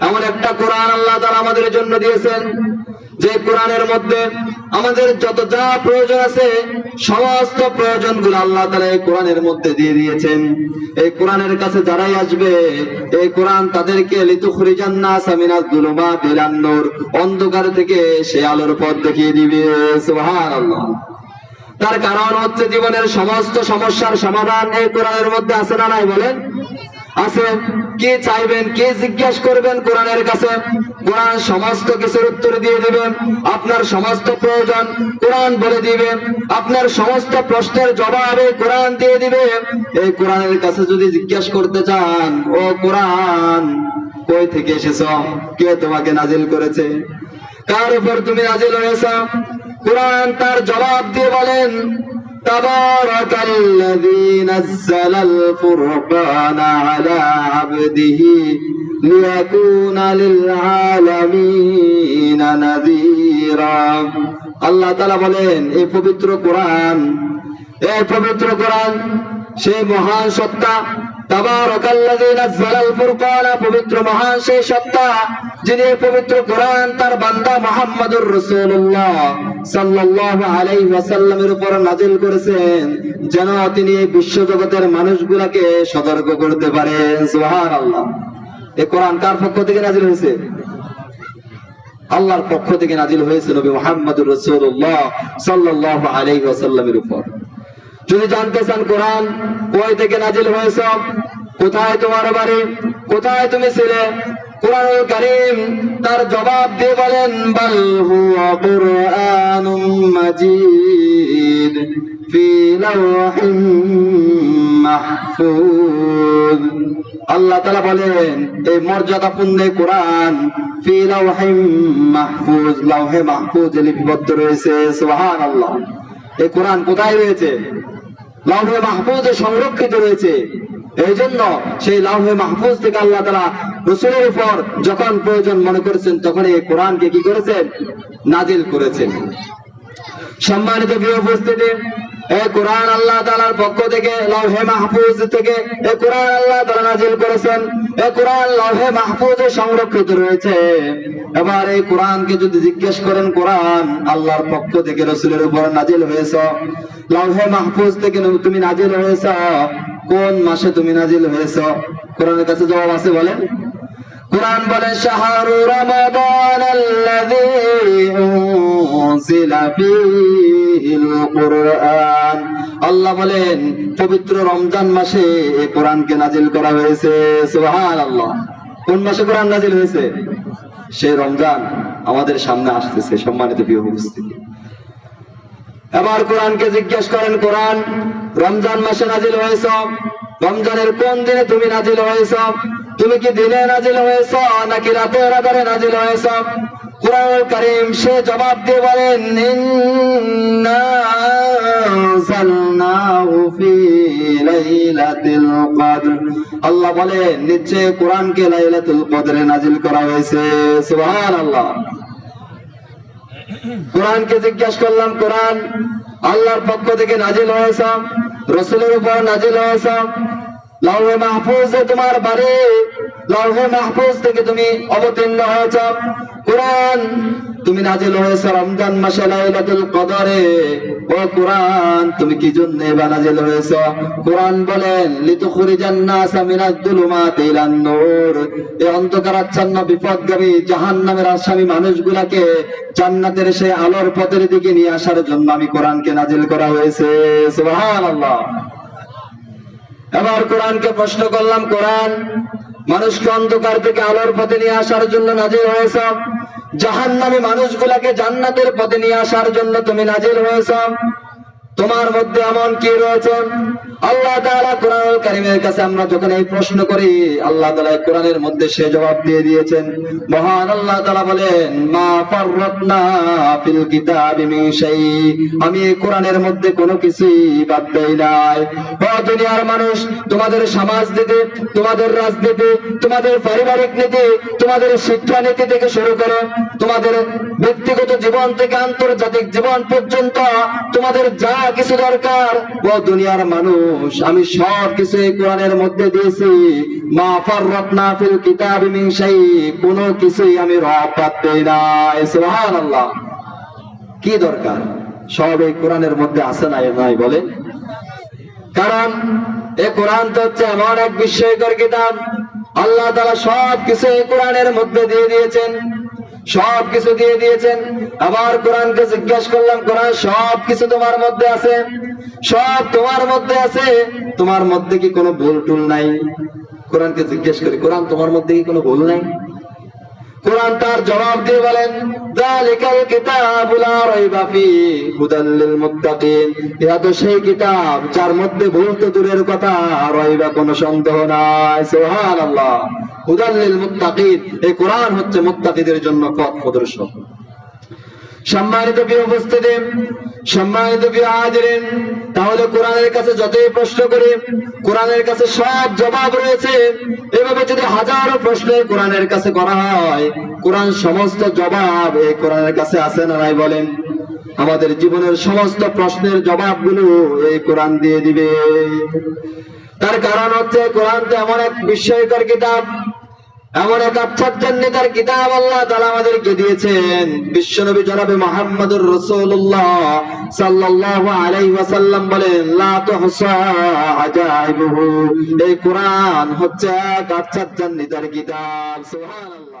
এমন একটা কোরআন আল্লাহ তারা আমাদের জন্য দিয়েছেন, যে কোরআনের মধ্যে আমাদের যত যা প্রয়োজন আছে, সমস্ত প্রয়োজনগুলো আল্লাহ তারা এই কোরআনের মধ্যে দিয়ে দিয়েছেন। এই কোরআনের কাছে যারাই আসবে, এই কোরআন তাদেরকে অন্ধকার থেকে সে আলোর পথ দেখিয়ে দিবে। তার কারণ হচ্ছে জীবনের সমস্ত সমস্যার সমাধান এই কোরআনের মধ্যে আছে না নাই বলেন? আছে। কি চাইবেন, কি জিজ্ঞাসা করবেন কোরআনের কাছে? কোরআন সমস্ত কিছুর উত্তর দিয়ে দিবেন। আপনার সমস্ত প্রয়োজন কোরআন বলে দিবে আপনার সমস্ত প্রশ্নের জবাবে কোরআন দিয়ে দিবে এই কোরআনের কাছে যদি জিজ্ঞাসা করতে চান, ও কোরআন, কই থেকে এসেছ? কে তোমাকে নাজিল করেছে? কার উপর তুমি নাজিল হয়েছ? কোরআন তার জবাব দিয়ে বলেন تبارك الذي نزل الفرقان على عبده ليكون للعالمين نذيرا আল্লাহ তালা বলেন এই পবিত্র কোরআন এই পবিত্র কোরআন সেই মহান সত্তা তাবারাকাল্লাযী নাযালাল ফুরকান পবিত্র মহান সেই সত্তা, যিনি পবিত্র কোরআন তার বান্দা মুহাম্মদুর রাসূলুল্লাহ সাল্লাল্লাহু আলাইহি ওয়াসাল্লামের উপর নাজিল করেছেন, যেন তিনি বিশ্ব জগতের মানুষগুলাকে সতর্ক করতে পারেন। সুবহানাল্লাহ। এই কোরআন কার পক্ষ থেকে নাজিল হয়েছে? আল্লাহর পক্ষ থেকে নাজিল হয়েছে নবী মুহাম্মদুর রাসূলুল্লাহ সাল্লাল্লাহু আলাইহি ওয়াসাল্লামের উপর। যদি জানতে চান কোরআন কই থেকে নাজিল হয়েছ কোথায় তোমার বাড়ি? কোথায় তুমি ছিলে? কোরআন কারিম তার জবাব দিয়ে বলেন, বাল হুয়া কুরআনুম মাজিদ ফি লাওহিম মাহফুজ। আল্লাহ তাআলা বলেন, এই মর্যাদাপূর্ণ কোরআন ফি লাওহিম মাহফুজ লাওহে মাহফুজে লিপিবদ্ধ রয়েছে, সুবহানাল্লাহ। এই কোরআন কোথায় রয়েছে? লাউহে মাহফুজে সংরক্ষিত রয়েছে। এই জন্য সেই লাউহে মাহফুজ থেকে আল্লাহ তালা রসুলের উপর যখন প্রয়োজন মনে করেছেন, তখন এই কোরআনকে কি করেছেন? নাজিল করেছেন। সম্মানিত প্রিয় উপস্থিতি, এই কোরআন আল্লাহ তালার পক্ষ থেকে লৌহে মাহফুজ থেকে এই কোরআন আল্লাহ তালা নাজিল করেছেন। এই কোরআন লৌহে মাহফুজে সংরক্ষিত রয়েছে। এবার এই কোরআনকে যদি জিজ্ঞেস করেন, কোরআন আল্লাহর পক্ষ থেকে রসুলের উপর নাজিল হয়েছ? লৌহে মাহফুজ থেকে তুমি নাজিল হয়েছ? কোন মাসে তুমি নাজিল হয়েছ? কোরআনের কাছে জবাব আছে বলেন কোরআন বলে, শাহরু রমাদান আল্লাহ বলেন, পবিত্র রমজান মাসে কোরআনকে নাজিল করা হয়েছে। সুবহানাল্লাহ। কোন মাসে কোরআন নাজিল হয়েছে? সেই রমজান আমাদের সামনে আসতেছে সম্মানিত প্রিয় উপস্থিতি। এবার কোরআনকে জিজ্ঞেস করেন, কোরআন রমজান মাসে নাজিল হয়েছ। রমজানের কোন দিনে তুমি নাজিল হয়েছ? তুমি কি দিনে নাজিল হয়েছ নাকি রাতে আধারে নাজিল হয়েছ? কোরআন করিম সে জবাব দিয়ে বলেন আল্লাহ বলেন, নিশ্চয় কোরআনকে লাইলাতুল কদরে নাজিল করা হয়েছে। সুবহানাল্লাহ। কোরআনকে জিজ্ঞাসা করলাম, কোরআন আল্লাহর পক্ষ থেকে নাজিল হয়েছ? রসুলের উপর নাজিল হয়েছ। লাউহে মাহফুজে তোমার বাড়ি লাউহে মাহফুজ থেকে তুমি অবতীর্ণ হয়েছ। কোরআন, তুমি নাজিল হয়েছ রমজান মাসে লাইলাতুল কদরে। ও কোরআন, তুমি কি জন্য কোরআন বলেন ইলান নূর। এই বিপদগামী, জাহান্নামের আসামি মানুষগুলাকে জান্নাতের সেই আলোর পথের দিকে নিয়ে আসার জন্য আমি কোরআনকে নাজিল করা হয়েছে। সুবহানাল্লাহ। এবার কোরআনকে প্রশ্ন করলাম, কোরআন, মানুষকে অন্ধকার থেকে আলোর পথে নিয়ে আসার জন্য নাজিল হয়েছ? জাহান নামে মানুষগুলাকে জান্নাতের পথে নিয়ে আসার জন্য তুমি নাজিল হয়েছ। তোমার মধ্যে এমন কি রয়েছে? আল্লাহ তাআলা কোরআন কারিমের কাছে আমরা যখন এই প্রশ্ন করি, আল্লাহ তাআলা কোরআনের মধ্যে সে জবাব দিয়ে দিয়েছেন। মহান আল্লাহ তাআলা বলেন, মা ফাররাতনা ফিল কিতাবি মিন আমি কোরআনের মধ্যে কোনো কিছুই বাদ দেই নাই। ও দুনিয়ার মানুষ, তোমাদের সমাজ নীতি, তোমাদের রাজনীতি, তোমাদের পারিবারিক নীতি, তোমাদের শিক্ষা নীতি থেকে শুরু করে তোমাদের ব্যক্তিগত জীবন থেকে আন্তর্জাতিক জীবন পর্যন্ত তোমাদের যা কিছু দরকার, ও দুনিয়ার মানুষ, আমি সব কিছু কোরআনের মধ্যে দিয়েছি। মা ফাররাতনা ফিল কিতাবি শাই, কোনো কিছুই আমি রব বাদ দেই নাই। সুবহানাল্লাহ। কি দরকার? সব এই কোরআনের মধ্যে আছে না নাই বলে? কারণ এই কোরআন তো হচ্ছে এমন এক বিস্ময়কর কিতাব। আল্লাহ তালা সব কিছু এই কোরআনের মধ্যে দিয়ে দিয়েছেন। সব কিছু দিয়ে দিয়েছেন। আবার কোরআনকে জিজ্ঞাসা করলাম, কোরআন সব কিছু তোমার মধ্যে আছে? সব তোমার মধ্যে আছে? তোমার মধ্যে কি কোনো ভুল টুল নাই? কোরআনকে জিজ্ঞেস করি, কোরআন তোমার মধ্যে কি কোনো ভুল নাই? কোরআন তার জবাব দিয়ে বলেন, দালিকাল কিতাবুল লা রাইবা ফি হুদাল লিল মুত্তাকিন। এটা তো সেই কিতাব যার মধ্যে ভুল তো দূরের কথা রাইবা কোনো সন্দেহ নাই। সুবহানাল্লাহ। হুদাল লিল মুত্তাকিন, এই কোরআন হচ্ছে মুত্তাকিদের জন্য পথ প্রদর্শক। সম্মানিত প্রিয় উপস্থিতি সম্মানিত প্রিয় হাজিরিন, তাহলে কোরআনের কাছে যতই প্রশ্ন করে, কোরআনের কাছে সব জবাব রয়েছে। এভাবে যদি হাজারো প্রশ্ন কোরআনের কাছে করা হয়, কোরআন সমস্ত জবাব এই কোরআনের কাছে আছে না নাই বলেন? আমাদের জীবনের সমস্ত প্রশ্নের জবাবগুলো এই কোরআন দিয়ে দিবে। তার কারণ হচ্ছে, কোরআন তো এমন এক বিস্ময়কর কিতাব। এমন এক আচ্ছাদনের কিতাব আল্লাহ তাআলা আমাদেরকে দিয়েছেন। বিশ্বনবী জনাবে মুহাম্মদুর রসুল্লাহ সাল্লাল্লাহু আলাইহি ওয়াসাল্লাম বলেন, লা তুহসা আজাইবুহু। এই কোরআন হচ্ছে এক আচ্ছাদনের কিতাব। সুবহানাল্লাহ।